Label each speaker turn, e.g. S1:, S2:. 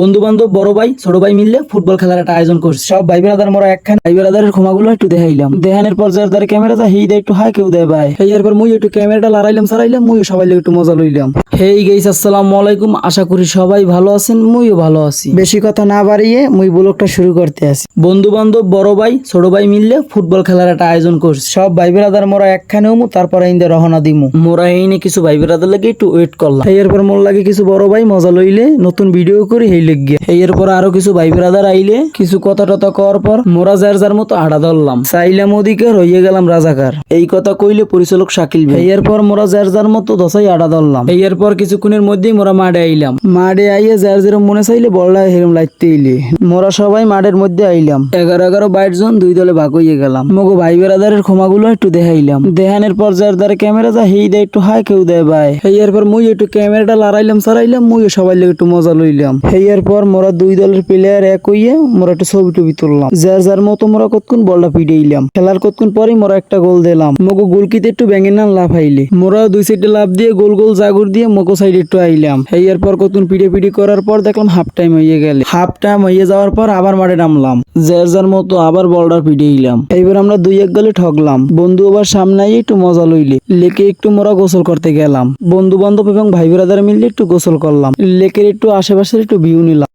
S1: বন্ধু বান্ধব বড় ভাই ছোট ভাই মিললে ফুটবল খেলার একটা আয়োজন করছে। সব ভাই বেড়াদার মোরা একখান। ভাই বেড়াদারের ক্ষমাগুলো একটু দেখাইলাম। দেহানের পর যার দ্বারা ক্যামেরা যা হিই দেয় একটু হাই কেউ দেয় ভাই। এই এরপর মুই একটু ক্যামেরাটা লড়াইলাম সারাইলাম মুই সবাই একটু মজা লইলাম। হেই গেইস আসসালামু আলাইকুম। আশা করি সবাই ভালো আছেন মুইও ভালো আছি। বেশি কথা না বাড়িয়ে মুই ব্লগটা শুরু করতে আসি বন্ধু বান্ধব বড় ভাই ছোট ভাই মিললে ফুটবল খেলার একটা আয়োজন করছে। সব ভাই বেড়াদার মোরা একখানে হমু তারপরে ইন্দে রহনা দিমু। মোরা এইনে কিছু ভাই বেড়াদার লাগে একটু ওয়েট করলাম। এই এরপর মোর লাগে কিছু বড় ভাই মজা লইলে নতুন ভিডিও করি হেই এরপর আরও কিছু ভাই বেড়াদার আইলে, কিছু কথা টথা কওয়ার পর মোরা যার যার মতো আড়া ধরলাম। চাইলাম ওদিকে রইয়ে গেলাম রাজাকার। এই কথা কইলে পরিচালক শাকিল ভাই। এরপর মোরা যার যার মতো দশাই আড়া ধরলাম। এরপর কিছুক্ষণের মধ্যেই মোরা মাঠে আইলাম। মাঠে আইয়ে যার যেরম মনে চাইলে বড়লা হেরম লাইতে ইলে মোরা সবাই মাঠের মধ্যে আইলাম। এগারো এগারো বাইশ জন দুই দলে ভাগ হইয়ে গেলাম। মগো ভাই বেড়াদারের ক্ষমাগুলো একটু দেখাইলাম। দেহানের পর যার দ্বারা ক্যামেরা যা হেই দেয় একটু হাই কেউ দেয় ভাই। এরপর মুই একটু ক্যামেরাটা লড়াইলাম, সারাইলাম মুই সবাই একটু মজা লইলাম। এই এরপর মোরা দুই দলের প্লেয়ার এক হইয়ে মোরা একটু ছবি টবি তুললাম। যার যার মতো মোরা কতক্ষণ বলটা পিটাইলাম খেলার কতক্ষণ পরেই মোরা একটা গোল দিলাম। মগো গোলকিতে একটু ব্যাঙের নাম লাভ আইলে। মোরা দুই সাইডে লাভ দিয়ে গোল গোল জাগুর দিয়ে মগো সাইডে একটু আইলাম। এই এরপর কতক্ষণ পিটে পিটি করার পর দেখলাম হাফ টাইম হয়ে গেলে। হাফ টাইম হয়ে যাওয়ার পর আবার মাঠে নামলাম। যার যার মতো আবার বলটা পিটাইলাম এইবার আমরা দুই এক গলে ঠকলাম বন্ধু আবার সামনে আইয়ে একটু মজা লইলে। লেকে একটু মোরা গোসল করতে গেলাম। বন্ধু বান্ধব এবং ভাই ব্রাদার মিলে একটু গোসল করলাম। লেকের একটু আশেপাশের একটু ভিউ নিলাম